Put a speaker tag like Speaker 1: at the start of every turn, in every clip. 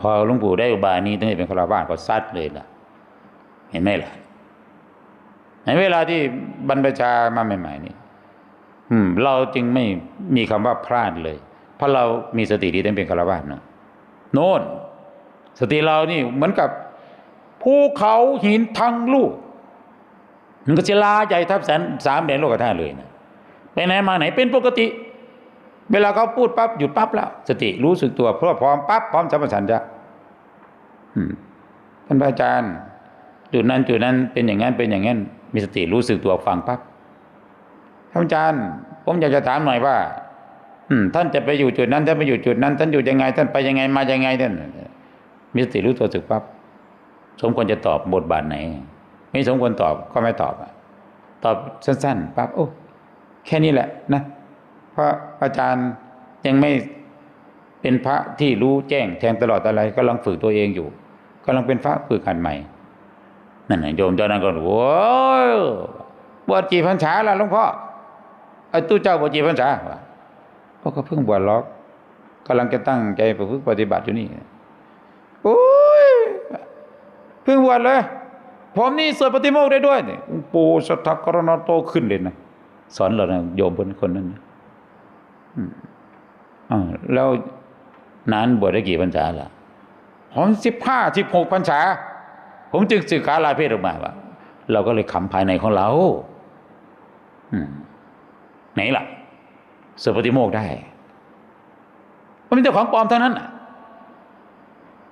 Speaker 1: พอหลวงปู่ได้อุบายนี้ตั้งแต่เป็นคารวาสก็ซัดเลยล่ะ เห็นไหมล่ะในเวลาที่บรรพชามาใหม่ ๆ นี่อืม เราจึงไม่มีคำว่าพลาดเลย เพราะเรามีสติดีตั้งเป็นคารวาสเนาะโน่นสติเรานี่เหมือนกับภูเขาหินทั้งลูก มันก็จะลาใหญ่ทับแสนสามแดนโลกธาตุเลยนะไปไหนมาไหนเป็นปกติ เวลาเขาพูดปั๊บหยุดปั๊บแล้ว สติรู้สึกตัวเพราะพร้อมปั๊บพร้อมสัมปชัญญะท่านพระอาจารย์ จุดนั้นจุดนั้นเป็นอย่างนั้นเป็นอย่างนั้น มีสติรู้สึกตัวฟังปั๊บท่านอาจารย์ผมอยากจะถามหน่อยว่า อืม ท่านจะไปอยู่จุดนั้นท่านไปอยู่จุดนั้น ท่านอยู่ยังไง ท่านไปยังไงมายังไงท่านมีสติรู้ตัวสึกปั๊บสมควรจะตอบบทบาทไหน ไม่สมควรตอบก็ไม่ตอบอะตอบสั้นๆปั๊บโอ้แค่นี้แหละนะ พระอาจารย์ยังไม่เป็นพระที่รู้แจ้งแทงตลอดอะไรกำลังฝึกตัวเองอยู่กำลังเป็นพระฝึกหัดใหม่นั่นน่ะโยมเจ้านั้นก็โอ้ยบวชกี่พรรษาละหลวงพ่อไอ้ตู้เจ้าบวชกี่พรรษาวะพ่อก็เพิ่งบวชล็อกกำลังจะตั้งใจประพฤติปฏิบัติอยู่นี่โอ้ยเพิ่งบวชเลยผมนี่สวดปฏิโมกข์ได้ด้วยเนี่ยองค์ปู่สัทธกรณโตขึ้นเลยนะสอนเรานะโยมคนคนนั้นนะ อืมอ้าแล้วนานบวชได้กี่พรรษาล่ะผมสิบห้าสิบหกพรรษา ผมจึงศึกษาลาเพศออกมาว่าเราก็เลยขำภายในของเราไหนล่ะสวดปฏิโมกได้มันเป็นเจ้าของปลอมเท่านั้นน่ะ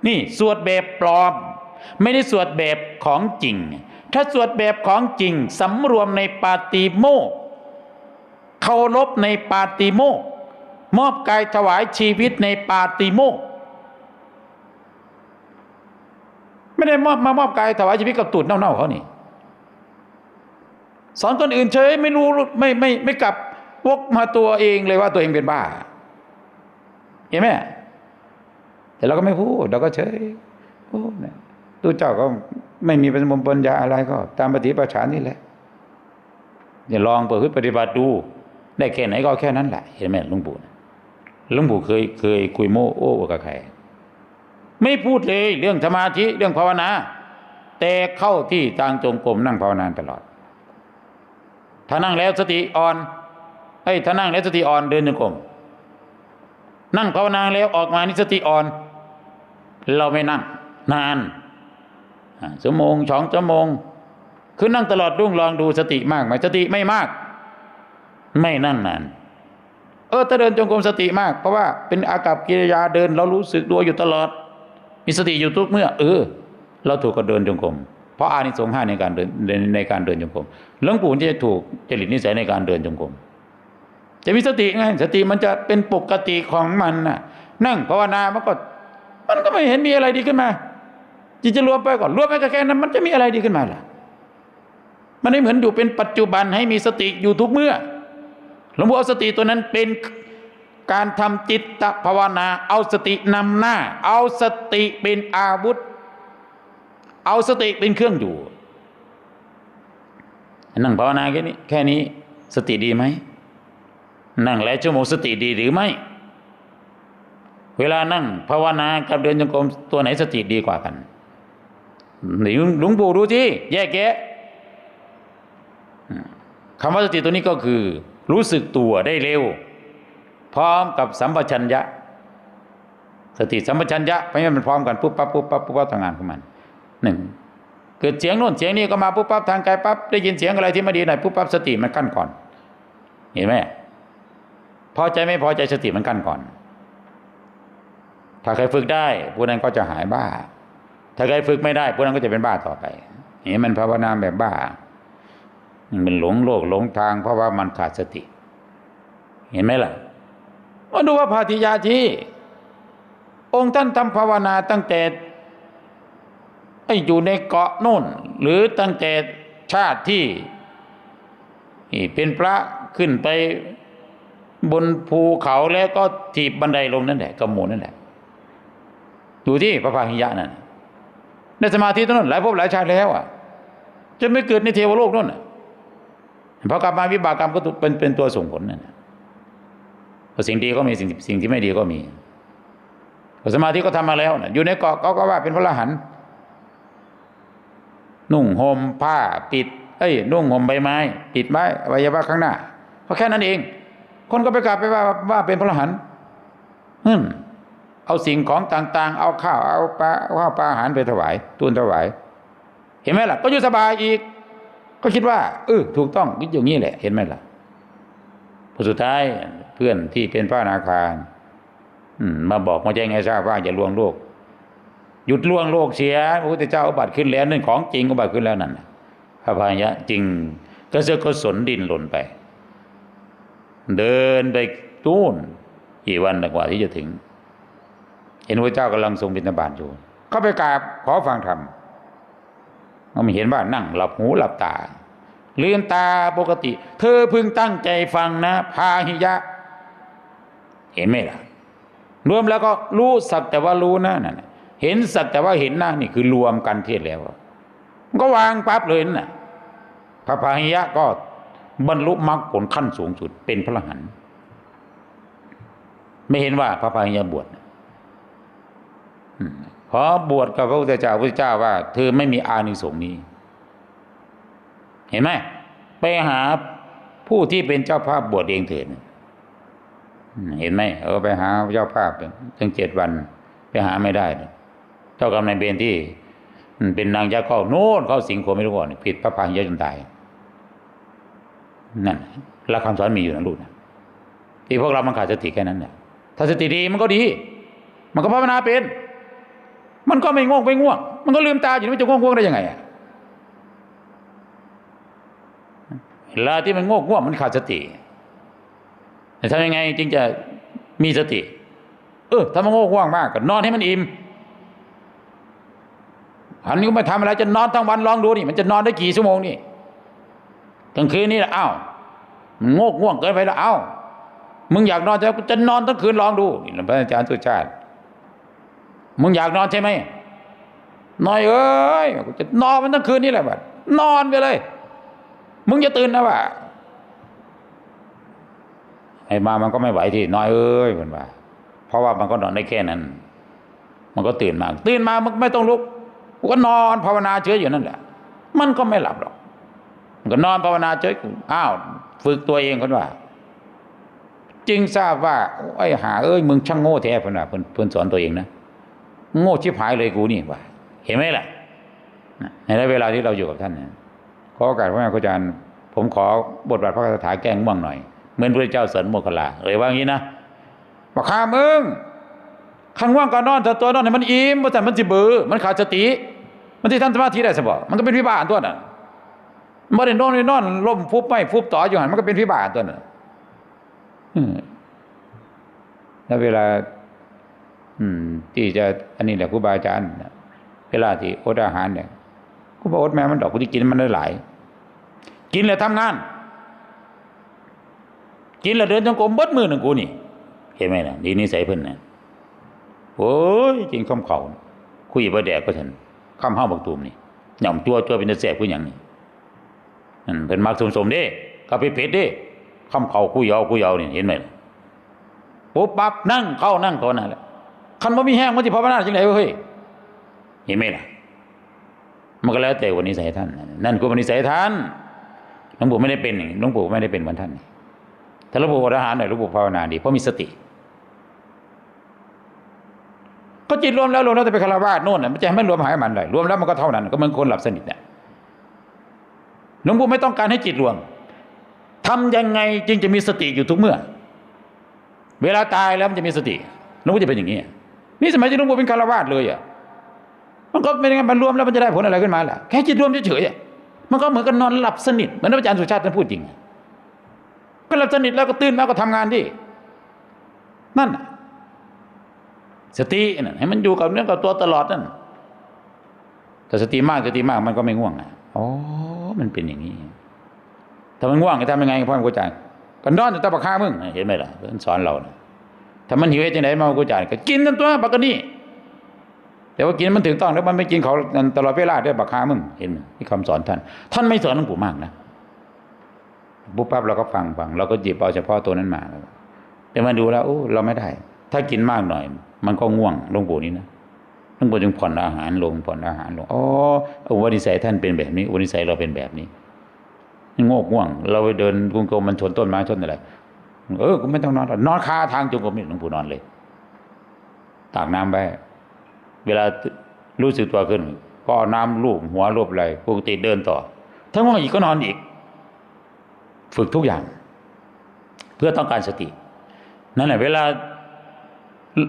Speaker 1: นี่สวดแบบปลอม ไม่ได้สวดแบบของจริง ถ้าสวดแบบของจริงสำรวมในปาติโมกเคารพในปาติโมก มอบกายถวายชีวิตในปาติโมกข์ไม่ได้มอบมามอบกายถวายชีวิตกับตูดเน่าๆเขานี่ สอนคนอื่นเฉยไม่รู้ไม่ไม่ไม่กลับวกมาตัวเองเลยว่าตัวเองเป็นบ้า เห็นไหมแต่เราก็ไม่พูดเราก็เฉยพูดเนี่ยตูเจ้าก็ไม่มีปัญญาปัญญาอะไรก็ ตามปฏิปชานี่แหละอย่าลองเปิดปฏิบัติดู ได้แค่ไหนก็แค่นั้นแหละเห็นไหมลุงปู่ หลุงปู่เคยเคยคุยโม้โอ้กับใครไม่พูดเลยเรื่องสมาธิเรื่องภาวนา แต่เข้าที่ทางจงกรมนั่งภาวนาตลอด ถ้านั่งแล้วสติอ่อนเฮ้ยถ้านั่งแล้วสติอ่อนเดินจงกรมนั่งภาวนาแล้วออกมานี่สติอ่อน เราไม่นั่ง นานชั่วโมงสองชั่วโมงคือนั่งตลอดรุ่งลองดูสติมากไหมสติไม่มาก ไม่นั่งนาน เออถ้าเดินจงกรมสติมาก เพราะว่าเป็นอากับกิริยาเดิน เรารู้สึกตัวอยู่ตลอด มีสติอยู่ทุกเมื่อ เออ เราถูกก็เดินจงกรมเพราะอานิสงส์ห้าในการเดินในการเดินจงกรมหลวงปู่จะถูกจริตนิสัยในการเดินจงกรมจะมีสติไงสติมันจะเป็นปกติของมันน่ะ นั่งภาวนามันก็ มันก็ไม่เห็นมีอะไรดีขึ้นมาจิตจะรวมไปก่อนรวมไปก็แค่นั้นมันจะมีอะไรดีขึ้นมาล่ะ มันไม่เหมือนอยู่เป็นปัจจุบันให้มีสติอยู่ทุกเมื่อ หลวงพ่อเอาสติตัวนั้นเป็นการทำจิตภาวนา เอาสตินำหน้า เอาสติเป็นอาวุธ เอาสติเป็นเครื่องอยู่นั่งภาวนาแค่นี้แค่นี้สติดีไหมนั่งแล้วชั่วโมงสติดีหรือไม่ เวลานั่งภาวนากับเดินจงกรมตัวไหนสติดีกว่ากันหลวงปู่ดูที่แยกแยะคำว่าสติตัวนี้ก็คือ รู้สึกตัวได้เร็ว พร้อมกับสัมปชัญญะ สติสัมปชัญญะไปให้มันพร้อมกันปุ๊บปั๊บปุ๊บปั๊บปุ๊บปั๊บทำงานของมันหนึ่งเกิดเสียงโน่นเสียงนี้ก็มาปุ๊บปั๊บทางกายปั๊บได้ยินเสียงอะไรที่ไม่ดีหน่อยปุ๊บปั๊บสติมันกั้นก่อน เห็นไหมพอใจไม่พอใจสติมันกั้นก่อน ถ้าใครฝึกได้ผู้นั้นก็จะหายบ้า ถ้าใครฝึกไม่ได้ผู้นั้นก็จะเป็นบ้าต่อไปเห็นมันภาวนาแบบบ้า มันหลงโลกหลงทางเพราะว่ามันขาดสติ เห็นไหมล่ะมาดูว่าพาธิยาทีองค์ท่านทำภาวนาตั้งแต่ไอ้อยู่ในเกาะโน่น หรือตั้งแต่ชาติที่เป็นพระขึ้นไปบนภูเขาแล้วก็ถีบบันไดลงนั่นแหละกระหมูนั่นแหละดูที่พระพาหิยะนั่นในสมาธิตรงนั้นหลายภพหลายชาติแล้วอะจนไม่เกิดในเทวโลกนั่น พอกลับมาวิบากกรรมก็เป็นเป็นตัวส่งผลนั่นสิ่งดีก็มีสิ่งสิ่งที่ไม่ดีก็มีสมาธิก็ทำมาแล้วนะอยู่ในเกาะเขาก็ว่าเป็นพระอรหันต์นุ่งห่มผ้าปิด เอ้ย นุ่งห่มใบไม้ ปิดไม้อวัยวะข้างหน้าเพราะแค่นั้นเอง คนก็ไปกราบไปว่าว่าเป็นพระอรหันต์ฮึมเอาสิ่งของต่าง ๆ เอาข้าวเอาปลาเอาข้าวปลาอาหารไปถวายทูลถวาย เห็นไหมล่ะ ก็อยู่สบายอีก ก็คิดว่าเออถูกต้องคิดอย่างนี้แหละ เห็นไหมล่ะผลสุดท้ายเพื่อนที่เป็นพระนาคาอืมาบอกมาแจ้งให้ทราบว่าอย่าลวงโลก หยุดลวงโลกเสียพระพุทธเจ้าอุบัติขึ้นแล้วนั่นของจริงอุบัติขึ้นแล้วนั่นพระพายะจริงก็เสือกก็สนดินหล่นไป เดินไปตู้นกี่วันกว่าที่จะถึง เห็นพระเจ้ากำลังทรงบิณฑบาตอยู่ เข้าไปกราบขอฟังธรรม ก็ไม่เห็นว่านั่งหลับหูหลับตาลืมตาปกติ เธอพึงตั้งใจฟังนะ พาหิยะ เห็นไหมล่ะ รวมแล้วก็รู้สักแต่ว่ารู้นะนั่นน่ะเห็นสักแต่ว่าเห็นนะนี่คือรวมกันเทศแล้ว ก็วางปั๊บเลยน่ะพระพาหิยะก็บรรลุมรรคผลขั้นสูงสุดเป็นพระอรหันต์ไม่เห็นว่าพระพาหิยะบวช นะอืมพอบวชกับพระพุทธเจ้าพระพุทธเจ้าว่า เธอไม่มีอานิสงส์นี้ เห็นไหมไปหาผู้ที่เป็นเจ้าภาพบวชเองเถิดเห็นไหมเออไปหาเจ้าภาพตั้งเจ็ดวัน ไปหาไม่ได้เลยเจ้ากรรมนายเวรที่เป็นนางยักษ์เข้าโน่นเข้าสิงโคไม่รู้ก่อนผิดพระพายะจนตายนั่นหลักคำสอนมีอยู่นะลูกนะที่พวกเรามันขาดสติแค่นั้นเนี่ยถ้าสติดีมันก็ดี มันก็ภาวนาเป็น มันก็ไม่ง่วงไม่ง่วง มันก็ลืมตาอยู่มันจะง่วงง่วงได้ยังไงอะเวลาที่มันง่วงง่วงมันขาดสติแต่ทำยังไงจึงจะมีสติ เออถ้ามันง่วงง่วงมากก็นอนให้มันอิ่มอันนี้ก็ไม่ทำอะไรจะนอนทั้งวันลองดูนี่มันจะนอนได้กี่ชั่วโมงนี่กลางคืนนี่แหละอ้าวมันโงกง่วงเกินไปแล้วอ้าวมึงอยากนอนจะจะนอนทั้งคืนลองดูนี่พระอาจารย์สุชาติ มึงอยากนอนใช่ไหมนอยเอ้ยกูจะนอนมันทั้งคืนนี่แหละบัดนอนไปเลย มึงจะตื่นนะว่าไอ้มามันก็ไม่ไหวที่น้อยเอ้ยมันว่าเพราะว่ามันก็นอนได้แค่นั้น มันก็ตื่นมา ตื่นมามันไม่ต้องลุกมันก็นอนภาวนาเฉยอยู่นั่นแหละ มันก็ไม่หลับหรอกมันก็นอนภาวนาเฉยอ้าวฝึกตัวเองคนว่า จึงทราบว่าไอ้หาเอ้ยมึงช่างโง่แท้เพิ่นว่าเพิ่นเพิ่นสอนตัวเองนะ โง่ชิบหายเลยกูนี่ว่าเห็นไหมล่ะในระยะเวลาที่เราอยู่กับท่านเนี่ยขอโอกาสพระอาจารย์ผมขอบทบาทพระคาถาแก้ง่วงหน่อยเหมือนพระเจ้าสอนโมคคลาเลยว่างี้นะบอกข้ามึงข้างว่างก็นอนแต่ตัวนอนให้มันอิ่มแต่มันสิบือมันขาดสติ มันที่ท่านสมาธิได้สบมันก็เป็นพิบาลตัวน่ะมันได้นอนได้นอนล้มฟุบไม่ฟุบต่ออยู่หันมันก็เป็นพิบาลตัวน่ะแล้วเวลา ที่จะอันนี้แหละครูบาอาจารย์เวลาที่อดอาหารเนี่ยกูบอกอดแม่มันดอกกูที่กินมันได้หลาย กินแล้วทำงาน กินแล้วเดินจงกรมเบิดมือหนึ่งกูนี่ เห็นไหมนะดีนิสัยเพิ่นนะโอ้ยกินข้ามเขาคุยบ่แดกก็ฉันข้ามห้าบักตูมนี่หย่อมตัวตัวเป็นตะแสบกูอย่างนี้นั่นเป็นมักสมสมๆเด้กับไปเป็ดเด้ข้ามเขาคุยเอาคุยเอานี่เห็นไหมล่ะปุ๊บปั๊บนั่งเข้านั่งเขานั่นแหละ คันบ่มีแห้งมันสิภาวนาจังไดวะเฮ้ยเห็นไหมล่ะมันก็แล้วแต่วันนี้ใส่ท่าน นั่นคือวันนี้ใส่ท่านหลวงปู่ไม่ได้เป็นหลวงปู่ไม่ได้เป็นเหมือนท่านถ้าหลวงปู่อรหันต์หน่อยหลวงปู่ภาวนาดีเพราะมีสติ ก็จิตรวมแล้วรวมแล้วจะไปคารวาสโน่นน่ะมันจะให้มันรวมหายมันเลยรวมแล้วมันก็เท่านั้น ก็เหมือนคนหลับสนิทเนี่ยหลวงปู่ไม่ต้องการให้จิตรวมทำยังไงจึงจะมีสติอยู่ทุกเมื่อ เวลาตายแล้วมันจะมีสติหลวงปู่จะเป็นอย่างนี้ นี่สมัยที่หลวงปู่เป็นคารวาสเลยอะมันก็เป็นยังไงมันรวมแล้วมันจะได้ผลอะไรขึ้นมาล่ะแค่จิตรวมเฉยๆมันก็เหมือนกับนอนหลับสนิทเหมือนอาจารย์สุชาติท่านพูดจริงก็หลับสนิทแล้วก็ตื่นแล้วก็ทำงานดินั่นสตินั่นให้มันอยู่กับเนื้อกับตัวตลอดนั่นแต่สติมากสติมากมันก็ไม่ง่วงอะอ๋อมันเป็นอย่างนี้ถ้ามันง่วงจะทำยังไงพ่อครูอาจารย์ก็นอนอยู่ตะปะคามึงเห็นไหมล่ะเพิ่นสอนเรานะ ถ้ามันหิวจะไหนมาครูอาจายก็กินทั้งตัวปกติแต่ว่ากินมันถึงต้องแล้วมันไม่กินเขาตลอดเวลาด้วยบักคามึงเห็นที่คำสอนท่าน ท่านไม่สอนหลวงปู่มากนะปุ๊บปั๊บเราก็ฟังฟังเราก็หยิบเอาเฉพาะตัวนั้นมาแล้วแต่มาดูแล้วโอ้เราไม่ได้ ถ้ากินมากหน่อย มันก็ง่วงหลวงปู่นี่นะหลวงปู่จึงผ่อนอาหารลงผ่อนอาหารลงอ๋ออุปนิสัยท่านเป็นแบบนี้อุปนิสัยเราเป็นแบบนี้งกง่วง เราไปเดินกรุงโกมันชนต้นไม้ชนอะไร เออกูไม่ต้องนอน นอนคาทางจงกรมนี่หลวงปู่นอนเลยตากน้ำไปเวลารู้สึกตัวขึ้น ก็น้ำลูบหัวลูบอะไรปกติเดินต่อถ้าง่วงอีกก็นอนอีก ฝึกทุกอย่าง เพื่อต้องการสติ นั่นแหละ เวลา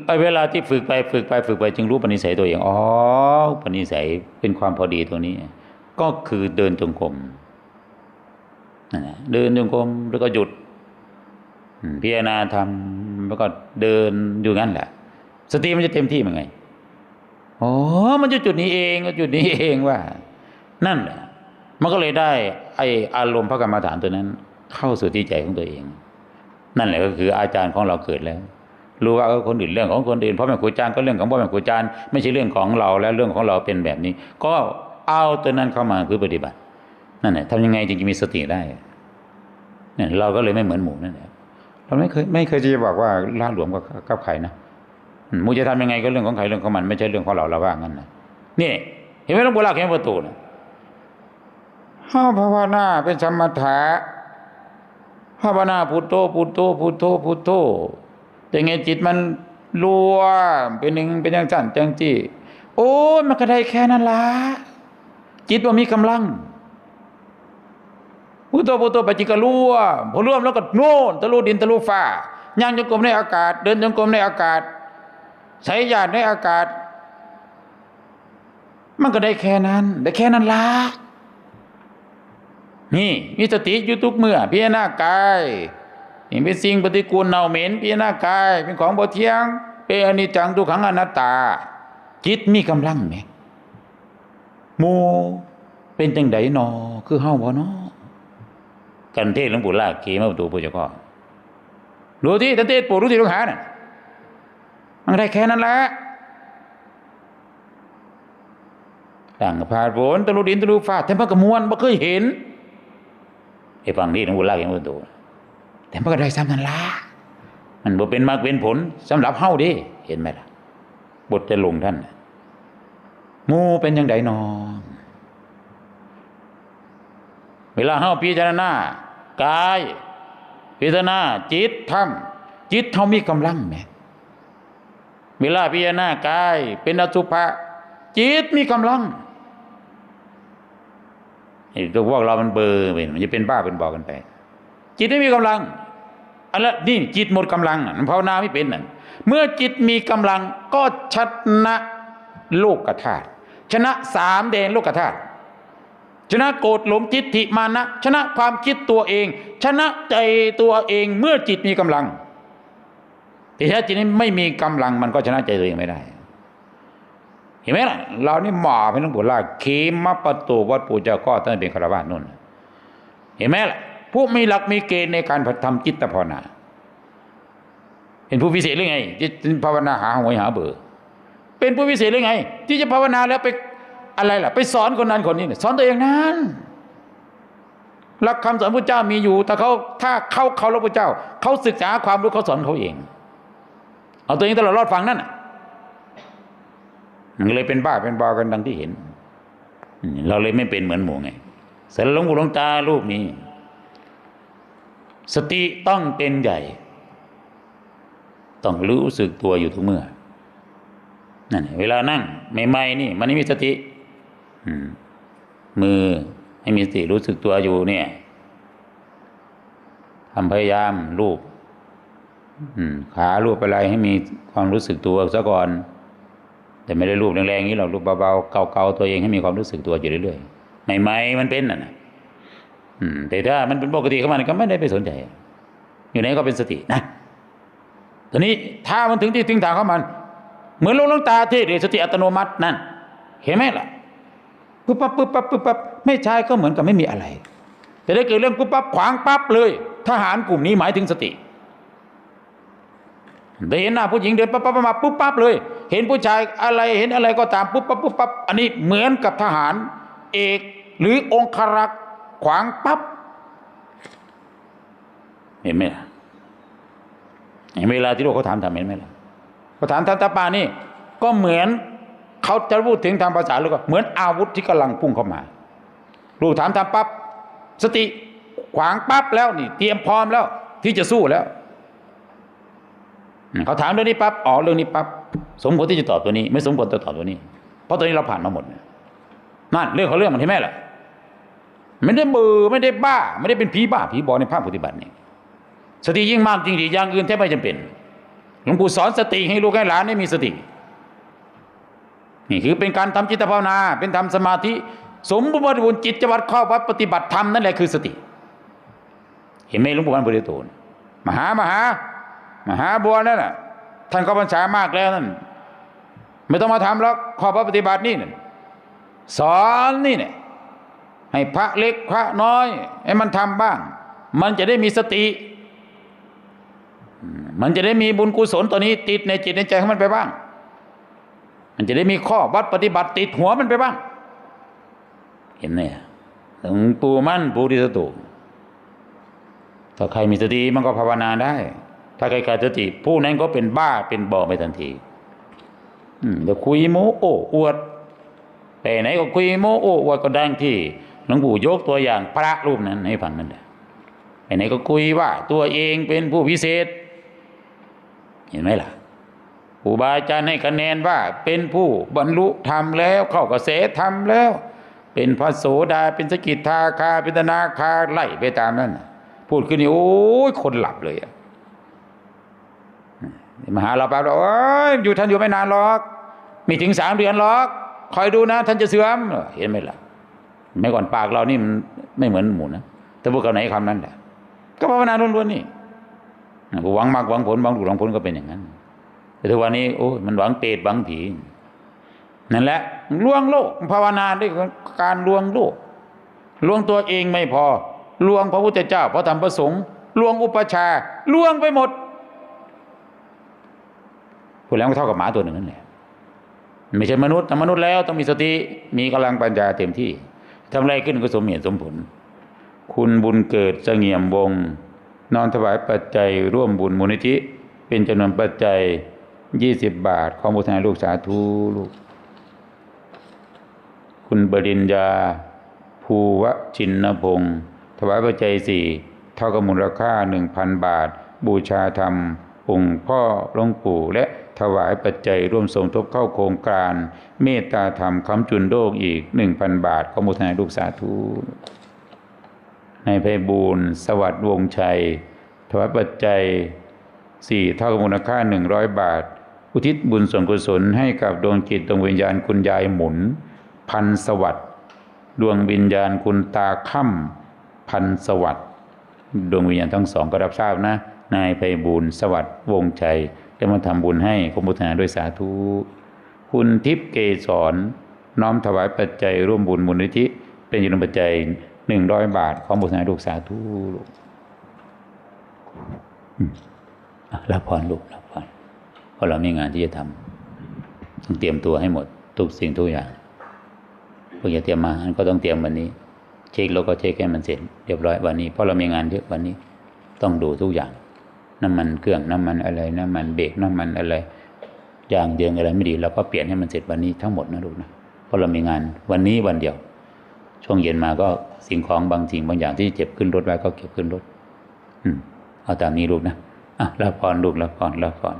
Speaker 1: ไอ้เวลาที่ฝึกไปฝึกไปฝึกไปจึงรู้ปณิสัยตัวเองอ๋อปณิสัยเป็นความพอดีตรงนี้ ก็คือเดินจงกรมนั่นแหละเดินจงกรมแล้วก็หยุด พิจารณาทำแล้วก็เดินอยู่งั้นแหละ สติมันจะเต็มที่มันไงอ๋อมันจะจุดนี้เองจุดนี้เองว่า นั่นแหละมันก็เลยได้ ไออารมณ์พระกรรมฐานตัวนั้น เข้าสู่ที่ใจของตัวเอง นั่นแหละก็คืออาจารย์ของเราเกิดแล้ว รู้ว่าคนอื่นเรื่องของคนอื่นพ่อแม่ครูอาจารย์ก็เรื่องของพ่อแม่ครูอาจารย์ไม่ใช่เรื่องของเราแล้วเรื่องของเราเป็นแบบนี้ ก็เอาตัวนั้นเข้ามาเพื่อปฏิบัติ นั่นแหละทำยังไงจึงจะมีสติได้เนี่ยเราก็เลยไม่เหมือนหมูนั่นแหละ เราไม่เคยไม่เคยจะบอกว่าล่าหลวมกับกับใครนะมูจะทำยังไงก็เรื่องของใครเรื่องของมันไม่ใช่เรื่องของเราเราว่างั้นนะนี่ เห็นไหมหลวงปู่ลากเห็นประตูนะห้าภาวนาเป็นสมถะภาวนาพุทโธพุทโธพุทโธพุทโธแต่ไงจิตมันรัวเป็นหนึ่งเป็นอย่างจันจังจี้โอ้มันก็ได้แค่นั้นละจิตว่ามีกำลัง พุทโธพุทโธปจิกรัวพอร่วมแล้วก็โน่นทะลุดินทะลุฟ้าย่างจงกรมในอากาศ เดินจงกรมในอากาศใช้ญาติในอากาศ มันก็ได้แค่นั้น ได้แค่นั้นละนี่มีสติอยู่ทุกเมื่อพิจารณากายนี่เป็นสิ่งปฏิกูลเน่าเหม็นพิจารณากาย เป็นของบ่เที่ยง เป็นอนิจจังทุกขังอนัตตา จิตมีกำลังไหมมูเป็นจังไดนอคือเฮาบ่เนาะ กันเทศหลวงปู่ลากขี่มาประตูพุทธเจ้าข้อรู้ที่ทันเทศปู่รู้ที่ลูกหาน่ะมันได้แค่นั้นแหละต่างกับพาดโผนตะลุดินตะลุฟ้าแต่มันก็มวนบ่เคยเห็นไอ้ฟังนี่หลวงปู่ลากอย่างประตูแต่มันก็ได้ซ้ำนั่นละมันบ่เป็นมากเป็นผลสำหรับเฮาดิเห็นไหมล่ะบทจะลงท่านมูเป็นยังไงนอเวลาเฮาพิจารณา กายพิจารณาจิตธรรมจิตเฮามีกำลังไหมเวลาพิจารณากาย เป็นอสุภะจิตมีกำลังไอ้ตัวพวกเรามันเบอร์ไปมันจะเป็นบ้าเป็นบอกันไป จิตไม่มีกำลังอันละนี่จิตหมดกำลังน่ะมันภาวนาไม่เป็นน่ะเมื่อจิตมีกำลังก็ชนะโลกธาตุชนะสามแดนโลกธาตุ ชนะโกรธหลงจิตทิมานะ ชนะความคิดตัวเอง ชนะใจตัวเองเมื่อจิตมีกำลังแต่ถ้าจิตนี้ไม่มีกำลังมันก็ชนะใจตัวเองไม่ได้ เห็นไหมล่ะเรานี่หมอเป็นหลวงปู่ลาเขมประตูวัดปู่เจ้าก็ตั้งเป็นคารวะนู่น เห็นไหมล่ะผู้มีหลักมีเกณฑ์ในการทำจิตภาวนาเป็นผู้พิเศษหรือไงที่ภาวนาหาหวยหาเบอร์เป็นผู้พิเศษหรือไง ที่จะภาวนาแล้วไป อะไรล่ะ ไปสอนคนนั้นคนนี้เนี่ยสอนตัวเองนั้นหลักคำสอนพระเจ้ามีอยู่ แต่เขาถ้าเขาเขาแล้วพระเจ้า เขาศึกษาความรู้เขาสอนเขาเอง เอาตัวเองตลอดรอดฟังนั่นน่เลยเป็นบ้าเป็นบอกันดังที่เห็น เราเลยไม่เป็นเหมือนหมูไงเสร็จล้วหลวงปู่หลวงตารูปนี้ สติต้องเป็นใหญ่ ต้องรู้สึกตัวอยู่ทุกเมื่อนั่นเวลานั่งใหม่ๆนี่ มันไม่มีสติ มือให้มีสติรู้สึกตัวอยู่เนี่ยทำพยายามรูปขารูปอะไรให้มีความรู้สึกตัวซะก่อน แต่ไม่ได้รูปแรงๆอย่างนี้หรอกรูปเบาๆเกาๆตัวเองให้มีความรู้สึกตัวอยู่เรื่อยๆใหม่ๆมันเป็นน่ะนะแต่ถ้ามันเป็นปกติของมันก็ไม่ได้ไปสนใจ อยู่ไหนก็เป็นสตินะตอนนี้ถ้ามันถึงที่ถึงทางของมัน เหมือนลงลงตาที่เทศสติอัตโนมัตินั่น เห็นไหมล่ะ ปุ๊บปั๊บปุ๊บปั๊บปุ๊บปั๊บไม่ใช่ก็เหมือนกับไม่มีอะไร แต่ถ้เกิดเรื่องปุ๊บปั๊บขวางปั๊บเลย ทหารกลุ่มนี้หมายถึงสติได้เห็นหน้าผู้หญิงเดินปั๊บปั๊บมาปุ๊บปั๊บเลย เห็นผู้ชายอะไรเห็นอะไรก็ตามปุ๊บปั๊บปุ๊บปั๊บอันนี้เหมือนกับทหาร เอกหรือองครักษ์ขวางปั๊บเห็นไหมล่ะเห็นเวลาที่โลกเขาถามทำเห็นไหมล่ะพอถามทัตตปานี่ก็เหมือน เขาจะพูดถึงทางภาษาลูกก็เหมือนอาวุธที่กำลังพุ่งเข้ามา ลูกถามทำปั๊บสติขวางปั๊บแล้วนี่ เตรียมพร้อมแล้ว ที่จะสู้แล้วเขาถามเรื่องนี้ปั๊บอ๋อเรื่องนี้ปั๊บสมควรที่จะตอบตัวนี้ ไม่สมควรจะตอบตัวนี้ เพราะตัวนี้เราผ่านมาหมดนั่นเรื่องของเรื่องมันใช่ไหมล่ะไม่ได้เบือไม่ได้บ้า ไม่ได้เป็นผีบ้าผีบอในภาคปฏิบัตินี่สติยิ่งมากจริงดีอย่างอื่นแทบไม่จำเป็นหลวงปู่สอนสติให้ลูกให้หลานได้มีสติ นี่คือเป็นการทำจิตภาวนา เป็นทำสมาธิ สมบูรณ์บริบูรณ์จิตจวัดเข้าวัดปฏิบัติธรรมนั่นแหละคือสติ เห็นไหมหลวงปู่มันบริโตนมหามหามหาบัวนั่นน่ะท่านก็บรรษามากแล้วนั่นไม่ต้องมาทำหรอกข้อวัดปฏิบัตินี่นั่นสอนนี่เนี่ยให้พระเล็กพระน้อยให้มันทำบ้าง มันจะได้มีสติ มันจะได้มีบุญกุศลตัวนี้ติดในจิตในใจของมันไปบ้าง มันจะได้มีข้อวัดปฏิบัติติดหัวมันไปบ้าง เห็นไหมหลวงปู่มั่นปูริสตุถ้าใครมีสติมันก็ภาวนาได้ ถ้าใครขาดสติผู้นั้นก็เป็นบ้าเป็นบอไปทันทีอืมเดี๋ยวคุยโมโอ้อวดไปไหนก็คุยโมโอ้อวดก็ดังที่หลวงปู่ยกตัวอย่างพระรูปนั้นให้ฟังนั่นแหละไปไหนก็คุยว่า ตัวเองเป็นผู้พิเศษ เห็นไหมล่ะ ครูบาอาจารย์ให้คะแนนว่าเป็นผู้บรรลุธรรมแล้ว เข้ากระแสธรรมแล้ว เป็นพระโสดาเป็นสกิทาคาเป็นนาคาไล่ไปตามนั้นพูดขึ้นนี่โอ้ยคนหลับเลยอะมาหาเราแป๊บเราโอ้ยอยู่ท่านอยู่ไม่นานหรอกม่ถึงสามเดือนหรอก คอยดูนะ ท่านจะเสื่อมเห็นไหมล่ะไม่ก่อนปากเรานี่มันไม่เหมือนหมูนะแต่พวกเราไหนคำนั้นแหละก็ภาวนาล้วนๆนี่หวังมากหวังผลหวังถูกหวังผลก็เป็นอย่างนั้น แต่ทุกวันนี้โอ้ยมันหวังเปรตหวังผีนั่นแหละลวงโลกภาวนาด้วยการลวงโลกลวงตัวเองไม่พอลวงพระพุทธเจ้าพระธรรมพระสงฆ์ลวงอุปชาย์ลวงไปหมดพูดแล้วก็เท่ากับหมาตัวหนึ่งนั่นแหละไม่ใช่มนุษย์แต่มนุษย์แล้วต้องมีสติมีกำลังปัญญาเต็มที่ทำอะไรขึ้นก็สมเหตุสมผล คุณบุญเกิดเสงี่ยมวง นอนถวายปัจจัยร่วมบุญมูลนิธิเป็นจำนวนปัจจัย ยี่สิบบาท ของบุทนาลูกสาธุลูก คุณบริญญา ภูวชินนพงศ์ถวายปัจจัยสี่เท่ากับมูลค่าหนึ่งพันบาท บูชาธรรม องค์พ่อหลวงปู่และถวายปัจจัยร่วมสมทบเข้าโครงการ เมตตาธรรมคำจุนโดกอีกหนึ่งพันบาท ของบุทนาลูกสาธุในไพบูรณ์สวัสดิ์วงชัย ถวายปัจจัยสี่เท่ากับมูลค่าหนึ่งร้อยบาท อุทิศบุญส่วนกุศลให้กับดวงจิตดวงวิญญาณคุณยายหมุน พันสวัสด์ดวงวิญญาณคุณตาค่ำพันสวัสด์ดวงวิญญาณทั้งสองก็รับทราบนะ นายไพบูลย์สวัสด์วงชัยได้มาทำบุญให้ขอมุทนาด้วยสาธุคุณทิพย์เกษรน้อมถวายปัจจัยร่วมบุญมูลนิธิ เป็นจำนวนปัจจัยหนึ่งร้อยบาทขอมุทนาลูกสาธุลูกรับพรลูกรับ เพราะเรามีงานที่จะทำต้องเตรียมตัวให้หมด ทุกสิ่งทุกอย่างเพื่อจะเตรียมมาก็ต้องเตรียมวันนี้ เช็คแล้วก็เช็คให้มันเสร็จเรียบร้อยวันนี้ เพราะเรามีงานเยอะวันนี้ต้องดูทุกอย่าง น้ำมันเครื่องน้ำมันอะไรน้ำมันเบรกน้ำมันอะไรยางเดืองอะไรไม่ดีเราก็เปลี่ยนให้มันเสร็จวันนี้ทั้งหมดนะลูกนะเพราะเรามีงานวันนี้วันเดียว ช่วงเย็นมาก็สิ่งของบางสิ่งบางอย่างที่เจ็บขึ้นรถไว้ก็เก็บขึ้นรถ อืมเอาตามนี้ลูกนะอะรับพรลูกรับพรรับพร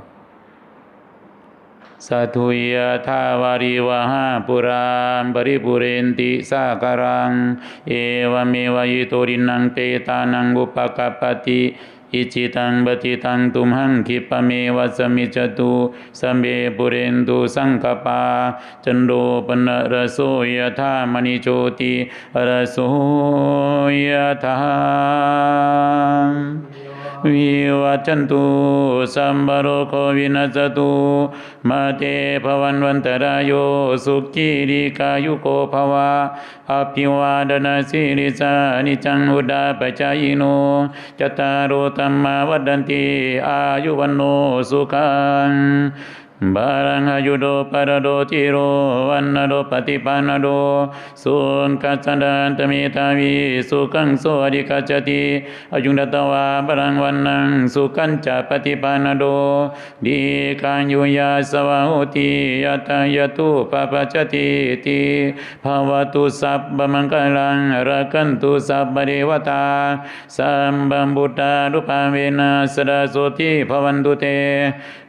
Speaker 1: สัทุยทาวาริวหาปุรานบริปุเรนติสาการัง เอวเมวะยิโตรินังเปตานังอุปกปปติอิจิตังบติตังตุมหังคิปะเมวะสมิจตุสัมเบปุเรนตุสังคปาจันโดปนรโสยธามณิโชติรโสยธา วิวัจันตุสัมบโรโควินัสตุมาเตภวันวันตรายโยสุขีริกายุโกภวะอภิวาดนาสิริสานิจังอุดาปจายโนจตารโรธรรมาวัดันติอายุวันโนสุขัง บาลังอายุโดปรโดจิโรวันนโดปฏิปันนโดสุนกัจจดันตมิตาวิสุขังโสอดิกัจติอายุดตวาบาลังวันนังสุขันจะปฏิปันนโดดีกังยุยาสวาหุติยตายตุปปจจติติภาวตุสัพพมังคลังรักันตุสัพพเดวตาสัมบัมบุตารุปาเวนะสดาโสติภวันตุเตภาวตุสัพพมังคลังรักันตุสัพพเดวตาสัมบัดัมมานุภาเวนะสดาโสทิภวันตุเต